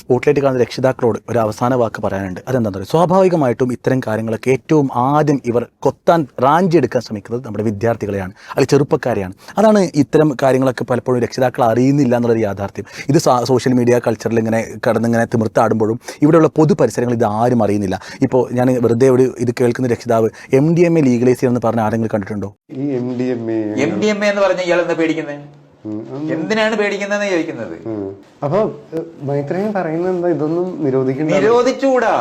Spotlight കാണുന്ന രക്ഷിതാക്കളോട് ഒരു അവസാന വാക്ക് പറയാനുണ്ട്. അതെന്താണെന്ന് പറയുക സ്വാഭാവികമായിട്ടും ഇത്തരം കാര്യങ്ങളൊക്കെ ഏറ്റവും ആദ്യം ഇവർ കൊത്താൻ റാഞ്ചി എടുക്കാൻ ശ്രമിക്കുന്നത് നമ്മുടെ വിദ്യാർത്ഥികളെയാണ് അല്ലെങ്കിൽ ചെറുപ്പക്കാരെയാണ്. അതാണ് ഇത്തരം കാര്യങ്ങളൊക്കെ പലപ്പോഴും രക്ഷിതാക്കൾ അറിയുന്നില്ല എന്നുള്ളൊരു യാഥാർത്ഥ്യം. ഇത് സോഷ്യൽ മീഡിയ കൾച്ചറിൽ ഇങ്ങനെ കടന്നിങ്ങനെ തിമിർത്താടുമ്പോഴും ഇവിടെയുള്ള പൊതു പരിസരങ്ങൾ ഇത് ആരും അറിയുന്നില്ല. ഇപ്പോൾ ഞാൻ വെറുതെ ഒരു ഇത് കേൾക്കുന്ന രക്ഷിതാവ് M D M A legalise ചെയ്യണമെന്ന് പറഞ്ഞ ആരെങ്കിലും കണ്ടിട്ടുണ്ടോ? ഈ M D M A M D M A എന്ന് പറഞ്ഞ ഇയാൾ എന്താ പേടിക്കുന്നത് എന്തിനാണ് പേടിക്കുന്നതെന്ന് ചോദിക്കുന്നത്? അപ്പൊ മൈത്രേയൻ പറയുന്നത് എന്താ? ഇതൊന്നും നിരോധിക്കണ്ട നിരോധിച്ചുകൂടാ.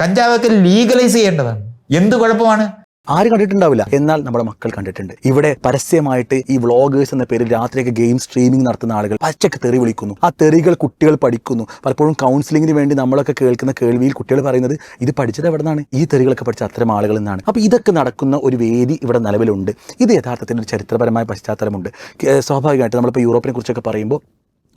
കഞ്ചാവൊക്കെ ലീഗലൈസ് ചെയ്യേണ്ടതാണ്. എന്ത് കുഴപ്പമാണ്? ആരും കണ്ടിട്ടുണ്ടാവില്ല. എന്നാൽ നമ്മുടെ മക്കൾ കണ്ടിട്ടുണ്ട്. ഇവിടെ പരസ്യമായിട്ട് ഈ വ്ളോഗേഴ്സ് എന്ന പേരിൽ രാത്രിയൊക്കെ ഗെയിം സ്ട്രീമിംഗ് നടത്തുന്ന ആളുകൾ പച്ചക്ക് തെറി വിളിക്കുന്നു. ആ തെറികൾ കുട്ടികൾ പഠിക്കുന്നു. പലപ്പോഴും കൗൺസിലിംഗിന് വേണ്ടി നമ്മളൊക്കെ കേൾക്കുന്ന കേൾവിയിൽ കുട്ടികൾ പറയുന്നത് ഇത് പഠിച്ചത് എവിടെ നിന്നാണ് ഈ തെറികളൊക്കെ പഠിച്ച അത്തരം ആളുകൾ നിന്നാണ് അപ്പോൾ ഇതൊക്കെ നടക്കുന്ന ഒരു വേദി ഇവിടെ നിലവിലുണ്ട്. ഇത് യഥാർത്ഥത്തിൽ ഒരു ചരിത്രപരമായ പശ്ചാത്തലമുണ്ട്. സ്വാഭാവികമായിട്ട് നമ്മളിപ്പോൾ യൂറോപ്പിനെ കുറിച്ചൊക്കെ പറയുമ്പോൾ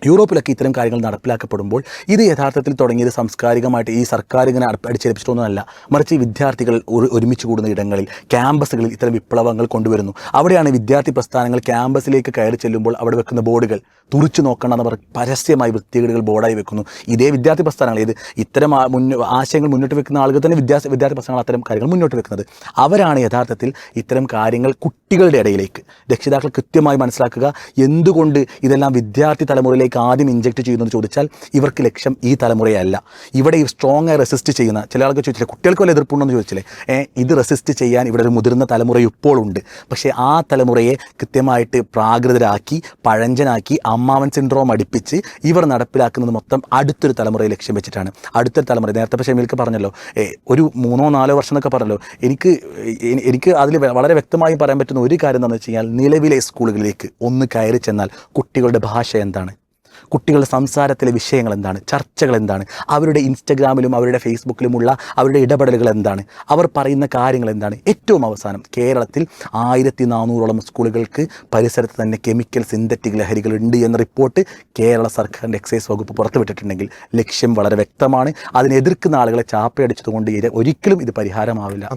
യൂറോപ്പിലൊക്കെ ഇത്തരം കാര്യങ്ങൾ നടപ്പിലാക്കപ്പെടുമ്പോൾ ഇത് യഥാർത്ഥത്തിൽ തുടങ്ങിയത് സാംസ്കാരികമായിട്ട് ഈ സർക്കാർ ഇങ്ങനെ അടിച്ചേൽപ്പിച്ചിട്ടൊന്നുമല്ല. മറിച്ച് വിദ്യാർത്ഥികൾ ഒരു- ഒരുമിച്ച് കൂടുന്ന ഇടങ്ങളിൽ ക്യാമ്പസുകളിൽ ഇത്തരം വിപ്ലവങ്ങൾ കൊണ്ടുവരുന്നു. അവിടെയാണ് വിദ്യാർത്ഥി പ്രസ്ഥാനങ്ങൾ ക്യാമ്പസിലേക്ക് കയറി ചെല്ലുമ്പോൾ അവിടെ വെക്കുന്ന ബോർഡുകൾ തുറിച്ചു നോക്കണം എന്ന് പറഞ്ഞ് പരസ്യമായി വൃത്തികേടുകൾ ബോർഡായി വെക്കുന്നു. ഇതേ വിദ്യാർത്ഥി പ്രസ്ഥാനങ്ങൾ ഇത് ഇത്തരം മുന്ന ആശയങ്ങൾ മുന്നോട്ട് വെക്കുന്ന ആളുകൾ തന്നെ വിദ്യാർത്ഥി വിദ്യാർത്ഥി പ്രസ്ഥാനങ്ങൾ അത്തരം കാര്യങ്ങൾ മുന്നോട്ട് വെക്കുന്നത്. അവരാണ് യഥാർത്ഥത്തിൽ ഇത്തരം കാര്യങ്ങൾ കുട്ടികളുടെ ഇടയിലേക്ക് രക്ഷിതാക്കൾ കൃത്യമായി മനസ്സിലാക്കുക എന്തുകൊണ്ട് ഇതെല്ലാം വിദ്യാർത്ഥി തലമുറയിലേക്ക് ആദ്യം ഇഞ്ചെക്ട് ചെയ്യുന്നത് ചോദിച്ചാൽ ഇവർക്ക് ലക്ഷ്യം ഈ തലമുറയല്ല. ഇവിടെ ഈ സ്ട്രോങ് ആയി റെസിസ്റ്റ് ചെയ്യുന്ന ചില ആൾക്ക് ചോദിച്ചില്ലേ കുട്ടികൾക്ക് വല്ല എതിർപ്പുണ്ടെന്ന് ചോദിച്ചില്ലേ? ഇത് റെസിസ്റ്റ് ചെയ്യാൻ ഇവിടെ ഒരു മുതിർന്ന തലമുറ ഇപ്പോഴുണ്ട് പക്ഷേ ആ തലമുറയെ കൃത്യമായിട്ട് പ്രാകൃതരാക്കി പഴഞ്ചനാക്കി അമ്മാവൻ സിൻഡ്രോം അടുപ്പിച്ച് ഇവർ നടപ്പിലാക്കുന്നത് മൊത്തം അടുത്തൊരു തലമുറയെ ലക്ഷ്യം വെച്ചിട്ടാണ്. അടുത്തൊരു തലമുറ നേരത്തെ പക്ഷേ മിൽക്ക് പറഞ്ഞല്ലോ ഒരു മൂന്നോ നാലോ വർഷം എന്നൊക്കെ പറഞ്ഞല്ലോ. എനിക്ക് എനിക്ക് അതിൽ വളരെ വ്യക്തമായി പറയാൻ പറ്റുന്ന ഒരു കാര്യം എന്താണെന്ന് വെച്ച് കഴിഞ്ഞാൽ നിലവിലെ സ്കൂളുകളിലേക്ക് ഒന്ന് കയറി ചെന്നാൽ കുട്ടികളുടെ ഭാഷ എന്താണ്? കുട്ടികളുടെ സംസാരത്തിലെ വിഷയങ്ങൾ എന്താണ്? ചർച്ചകൾ എന്താണ്? അവരുടെ ഇൻസ്റ്റഗ്രാമിലും അവരുടെ ഫേസ്ബുക്കിലുമുള്ള അവരുടെ ഇടപെടലുകൾ എന്താണ്? അവർ പറയുന്ന കാര്യങ്ങൾ എന്താണ്? ഏറ്റവും അവസാനം കേരളത്തിൽ ആയിരത്തി നാനൂറോളം സ്കൂളുകൾക്ക് പരിസരത്ത് തന്നെ കെമിക്കൽ സിന്തറ്റിക് ലഹരികൾ ഉണ്ട് എന്ന റിപ്പോർട്ട് കേരള സർക്കാരിന്റെ എക്സൈസ് വകുപ്പ് പുറത്തുവിട്ടിട്ടുണ്ടെങ്കിൽ ലക്ഷ്യം വളരെ വ്യക്തമാണ്. അതിനെ എതിർക്കുന്ന ആളുകളെ ചാപ്പയടിച്ചതുകൊണ്ട് ഒരിക്കലും ഇത് പരിഹാരമാവില്ല.